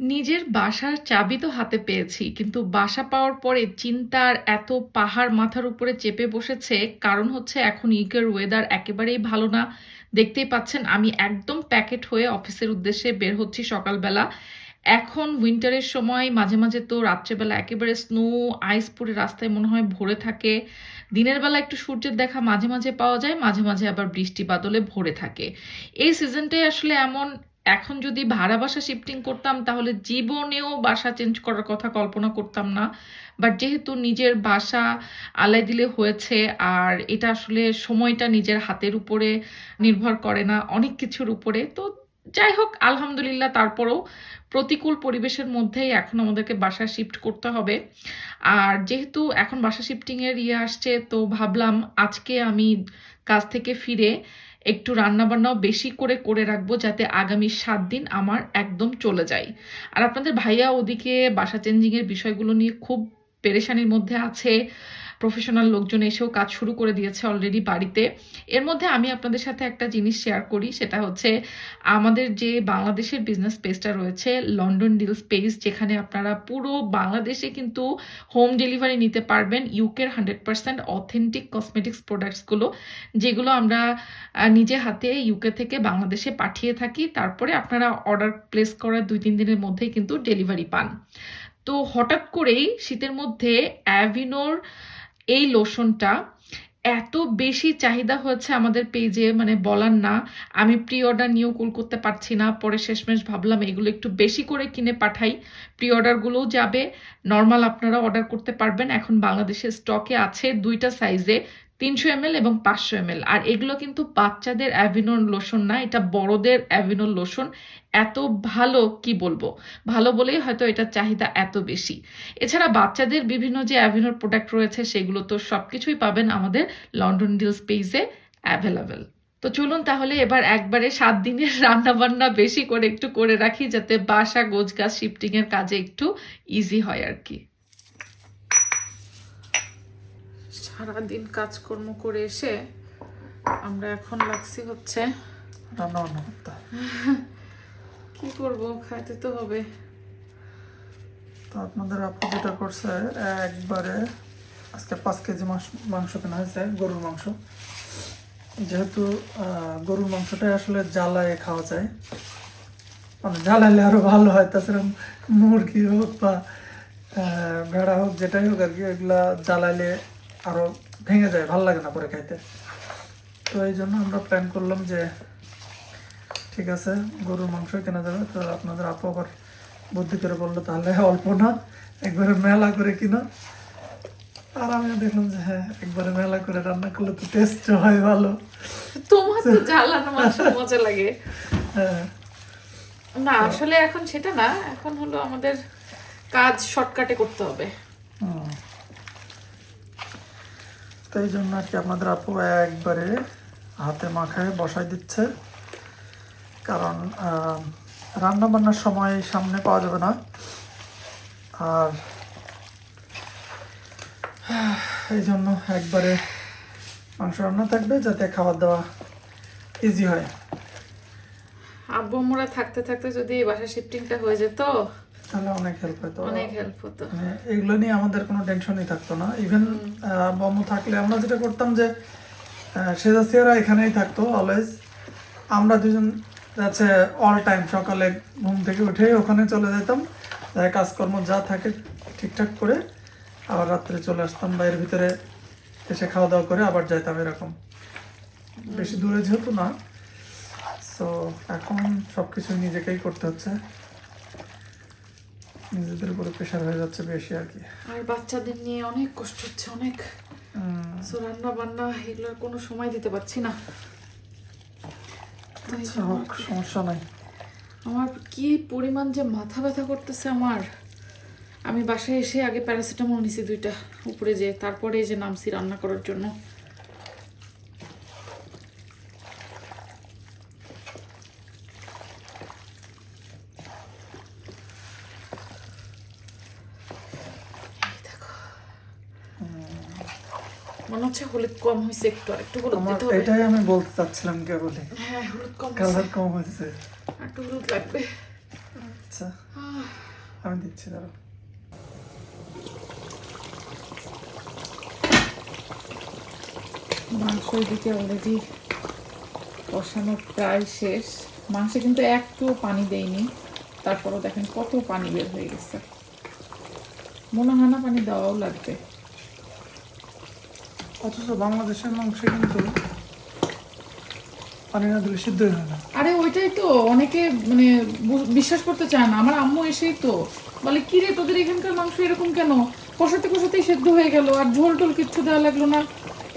নিজের বাসার চাবি তো হাতে পেয়েছি, কিন্তু বাসা পাওয়ার পরে চিন্তার এত পাহাড় মাথার উপরে চেপে বসেছে, কারণ হচ্ছে এখন ইউকের ওয়েদার একেবারেই ভালো না। দেখতেই পাচ্ছেন, আমি একদম প্যাকেট হয়ে অফিসের উদ্দেশ্যে বের হচ্ছি সকালবেলা। এখন উইন্টারের সময়, মাঝে মাঝে তো রাত্রেবেলা একেবারে স্নো, আইস পরে রাস্তায় মনে হয় ভরে থাকে। দিনের বেলা একটু সূর্যের দেখা মাঝে মাঝে পাওয়া যায়, মাঝে মাঝে আবার বৃষ্টি বাদলে ভরে থাকে। এই সিজনটাই আসলে এমন এখন যদি ভাড়া বাসা শিফটিং করতাম, তাহলে জীবনেও বাসা চেঞ্জ করার কথা কল্পনা করতাম না। বাট যেহেতু নিজের বাসা আলাই দিলে হয়েছে, আর এটা আসলে সময়টা নিজের হাতের উপরে নির্ভর করে না, অনেক কিছুর উপরে। তো যাই হোক, আলহামদুলিল্লাহ তারপরেও প্রতিকূল পরিবেশের মধ্যেই এখন আমাদেরকে বাসা শিফট করতে হবে। আর যেহেতু এখন বাসা শিফটিংয়ের ইয়ে আসছে, তো ভাবলাম আজকে আমি কাজ থেকে ফিরে একটু রান্নাবান্নাও বেশি করে করে রাখব যাতে আগামী সাত দিন আমার একদম চলে যায়। আর আপনাদের ভাইয়া ওদিকে বাসা চেঞ্জিংয়ের বিষয়গুলো নিয়ে খুব পেরেশানির মধ্যে আছে। প্রফেশনাল লোকজন এসেও কাজ শুরু করে দিয়েছে অলরেডি বাড়িতে। এর মধ্যে আমি আপনাদের সাথে একটা জিনিস শেয়ার করি, সেটা হচ্ছে আমাদের যে বাংলাদেশের বিজনেস স্পেসটা রয়েছে লন্ডন ডিল স্পেস যেখানে আপনারা পুরো বাংলাদেশে কিন্তু হোম ডেলিভারি নিতে পারবেন ইউকের হান্ড্রেড পার্সেন্ট অথেন্টিক কসমেটিক্স প্রোডাক্টসগুলো যেগুলো আমরা নিজে হাতে ইউকে থেকে বাংলাদেশে পাঠিয়ে থাকি। তারপরে আপনারা অর্ডার প্লেস করার দুই তিন দিনের মধ্যেই কিন্তু ডেলিভারি পান। তো হঠাৎ করেই শীতের মধ্যে অ্যাভিনোর এই লোশনটা এত বেশি চাহিদা হয়েছে আমাদের পেজে মানে বলার না। আমি প্রি অর্ডার নিয়েও কুল করতে পারছি না। পরে শেষমেশ ভাবলাম এগুলো একটু বেশি করে কিনে পাঠাই। প্রি অর্ডারগুলোও যাবে। নর্মাল আপনারা অর্ডার করতে পারবেন। এখন বাংলাদেশের স্টকে আছে দুইটা সাইজে তিনশো এমএল এবং পাঁচশো এমএল। আর এগুলো কিন্তু বাচ্চাদের অ্যাভিনোর লোশন না, এটা বড়দের অ্যাভিনোর লোশন। এত ভালো, কি বলব? ভালো বলেই হয়তো এটার চাহিদা এত বেশি। এছাড়া বাচ্চাদের বিভিন্ন যে অ্যাভিনোর প্রোডাক্ট রয়েছে, সেগুলো তো সব কিছুই পাবেন আমাদের লন্ডন ডিল স্পেসে অ্যাভেলেবেল। তো চলুন তাহলে এবার একবারে সাত দিনের রান্না বান্না বেশি করে একটু করে রাখি, যাতে বাসা, গোছগাছ, শিফটিং এর কাজে একটু ইজি হয় আর কি। সারাদিন কাজকর্ম করে এসে আমরা এখন লাগছি হচ্ছে রান্না বান্না করতে কি করব খাইতে তো হবে। তো আপনাদের আপু যেটা করছে একবারে আজকে পাঁচ কেজি মাংস মাংস কেনা হয়েছে গরুর মাংস। যেহেতু গরুর মাংসটাই আসলে জ্বালায় খাওয়া যায়। মানে জ্বালাইলে আরও ভালো হয় তাছাড়া মুরগি হোক বা ভেড়া হোক যেটাই হোক আর কি এগুলা জ্বালাইলে আরও ভেঙে যায় ভালো লাগে না পরে খাইতে। তো এই জন্য আমরা প্ল্যান করলাম যে ঠিক আছে গরুর মাংস কেনা যাবে। তো আপনাদের আপু আবার বুদ্ধি করে বলল তাহলে অল্প না একবারে মেলা করে কিনা। আর আমি দেখলাম যে হ্যাঁ একবারে মেলা করে রান্না করলে তো টেস্ট হয় ভালো। তোমার তো জ্বালানো মাংস মজা লাগে। হ্যাঁ। না আসলে এখন সেটা না এখন হলো আমাদের কাজ শর্টকাটে করতে হবে। হুম। তো এই জন্য আর কি আপনাদের আপু একবারে হাতে মাখায় বসাই দিচ্ছে। কারণ রান্না বান্নার সময় সামনে পাওয়া যাবে না। আর এই জন্য একবারে মাংস রান্না থাকবে যাতে খাবার দাওয়া ইজি হয়। আব্বু আম্মুরা থাকতে থাকতে যদি বাসা শিফটিংটা হয়ে যেত তাহলে অনেক হেল্প হতো। অনেক হেল্প হতো। মানে এগুলো নিয়ে আমাদের কোনো টেনশনই থাকতো না। ইভেন বম্বু থাকলে আমরা যেটা করতাম যে সেজাসিয়ারা এখানেই থাকতো অলওয়েজ আমরা দুজন যাচ্ছে অল টাইম সকালে ঘুম থেকে উঠে ওখানে চলে যেতাম। কাজকর্ম যা থাকে ঠিকঠাক করে আবার রাত্রে চলে আসতাম বাইরের ভিতরে এসে খাওয়া দাওয়া করে আবার যাইতাম এরকম। বেশি দূরে যেহেতু না সো এখন সব কিছু নিজেকেই করতে হচ্ছে। নিজেদের উপরে প্রেশার হয়ে যাচ্ছে বেশি আর কি। আর বাচ্চাদের নিয়ে অনেক কষ্ট হচ্ছে অনেক। সো রান্না বান্না এগুলোর কোনো সময় দিতে পারছি না। আচ্ছা সমস্যা নাই। আমার কি পরিমাণ যে মাথা ব্যথা করতেছে আমার। আমি বাসায় এসে আগে প্যারাসিটামল নিছি দুইটা উপরে যে তারপরে যে নামছি রান্না করার জন্য। মনে হচ্ছে হলুদ কম হয়েছে একটু আর একটু হলুদ দিতে হবে। এটাই আমি বলতে চাচ্ছিলাম কেবলই। হ্যাঁ হলুদ কম কালার কম হয়েছে। একটু হলুদ লাগবে। আচ্ছা। আমি দিচ্ছি দাঁড়া মাংস এদিকে অলরেডি কষানো প্রায় শেষ। মাংসে কিন্তু একটুও পানি দেয়নি তারপরও দেখেন কত পানি বের হয়ে গেছে। মনে হয় না পানি দেওয়াও লাগবে। অথচ বাংলাদেশের মাংসে কিন্তু পানি না দিলে সিদ্ধই হয় না। আরে ওইটাই তো, অনেকে মানে বিশ্বাস করতে চায় না। আমার আম্মু এসেই তো বলে, কি রে, তোদের এখানকার মাংস এরকম কেন? কষাতে কষাতেই সেদ্ধ হয়ে গেল আর ঝোল টোল কিচ্ছু দেওয়া লাগল না।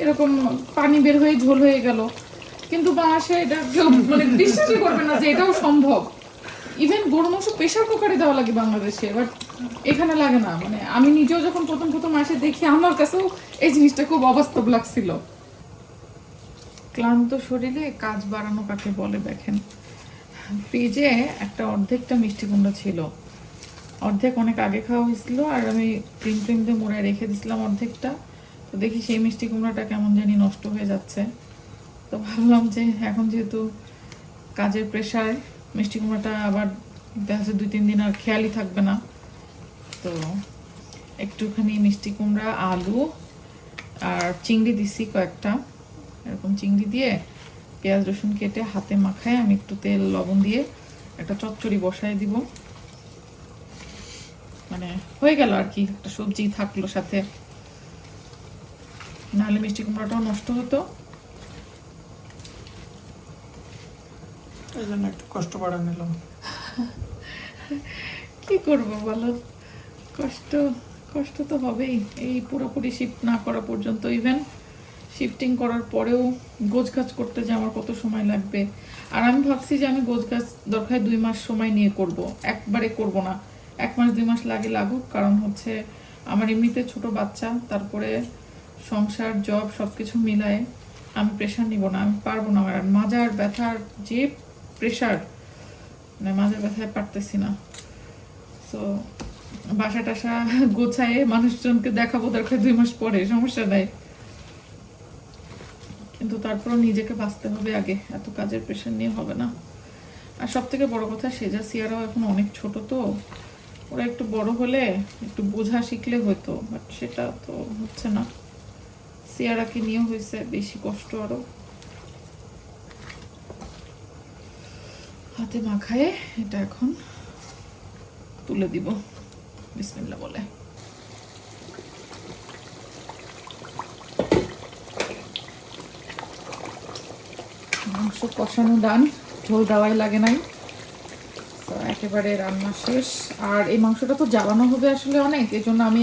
এরকম পানি বের হয়ে ঝোল হয়ে গেল। কিন্তু বাংলাদেশে এটা কেউ মানে বিশ্বাসই করবে না যে এটাও সম্ভব। ইভেন গরু মাংস প্রেশার কুকারে দেওয়া লাগে বাংলাদেশে বাট এখানে লাগে না মানে আমি নিজেও যখন প্রথম প্রথম আসে দেখি আমার কাছেও এই জিনিসটা খুব অবাস্তব লাগছিল। ক্লান্ত শরীরে কাজ বাড়ানো কাকে বলে দেখেন। ফ্রিজে একটা অর্ধেকটা মিষ্টি কুমড়া ছিল। অর্ধেক অনেক আগে খাওয়া হয়েছিল আর আমি ক্রিম ক্রিম দিয়ে মোড়ায় রেখে দিয়েছিলাম অর্ধেকটা। তো দেখি সেই মিষ্টি কুমড়াটা কেমন জানি নষ্ট হয়ে যাচ্ছে। তো ভাবলাম যে এখন যেহেতু কাজের প্রেশার মিষ্টি কুমড়াটা আবার দেখা যাচ্ছে দুই তিন দিন আর খেয়ালই থাকবে না। তো একটুখানি মিষ্টি কুমড়া আলু আর চিংড়ি দিছি কয়েকটা। এরকম চিংড়ি দিয়ে পেঁয়াজ রসুন কেটে হাতে মাখায় আমি একটু তেল লবণ দিয়ে একটা চচ্চড়ি বসায় দিব। মানে হয়ে গেল আর কি একটা সবজি থাকল সাথে। নাহলে মিষ্টি কুমড়াটাও নষ্ট হতো। এই জন্য একটু কষ্ট বাড়া নিলাম কি করব বলো? কষ্ট কষ্ট তো হবেই। এই পুরোপুরি শিফট না করা পর্যন্ত ইভেন শিফটিং করার পরেও গোছ গাছ করতে যে আমার কত সময় লাগবে। আর আমি ভাবছি যে আমি গোছ গাছ দরকার দুই মাস সময় নিয়ে করব। একবারে করব না। এক মাস, দুই মাস লাগে লাগুক, কারণ হচ্ছে আমার এমনিতে ছোট বাচ্চা, তারপরে সংসার জব সব কিছু মিলায়ে আমি প্রেশার নিব না, আমি পারব না আর মাজার ব্যথার যে প্রেশার মানে মাজার ব্যথায় পারতেছি না। তো বাসা টাসা গোছায় মানুষজনকে দেখাবো, দরকার দুই মাস পরে, সমস্যা নাই। কিন্তু তারপরও নিজেকে বাঁচতে হবে আগে, এত কাজের প্রেশার নিয়ে হবে না। আর সব থেকে বড় কথা, সেজা সিয়ারাও এখন অনেক ছোট তো, ওরা একটু বড় হলে একটু বোঝা শিখলে হতো বাট সেটা তো হচ্ছে না। সিয়ারাকে নিয়েও হয়েছে বেশি কষ্ট আরও। হাতে মাখায় এটা এখন তুলে দিব। বিসমিল্লা বলে। মাংস কষানো ডান ঝোল দেওয়াই লাগে নাই। তো একেবারে রান্না শেষ। আর এই মাংসটা তো জ্বালানো হবে আসলে অনেক এই জন্য আমি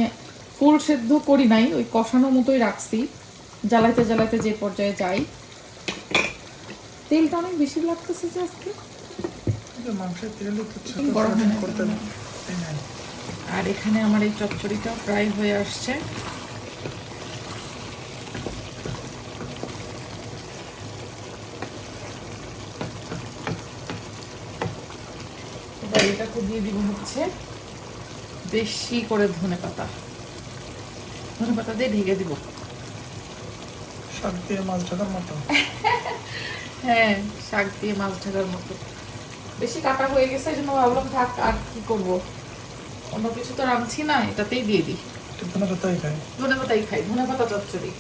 ফুল সেদ্ধ করি নাই ওই কষানো মতোই রাখছি। জ্বালাইতে জ্বালাইতে যে পর্যায়ে যাই। তেলটা অনেক বেশি লাগতেছে যে আজকে। মাংসের তেল গরম করতে। আর এখানে আমার এই চচ্চড়িটা প্রায় হয়ে আসছে। এবার এটাকে দিয়ে দিব হচ্ছে বেশি করে ধনে পাতা। ধনে পাতা দিয়ে ঢেকে দিব। শাক দিয়ে মাছ ঢাকার মতো। হ্যাঁ শাক দিয়ে মাছ ঢাকার মতো। বেশি কাটা হয়ে গেছে এই জন্য ভাবলাম থাক আর কি করব। অন্য কিছু তো রাঁধছি না এটাতেই দিয়ে দিই। ধনে পাতাই খাই। ধনে পাতাই খাই ধনে পাতা চচ্চড়ি।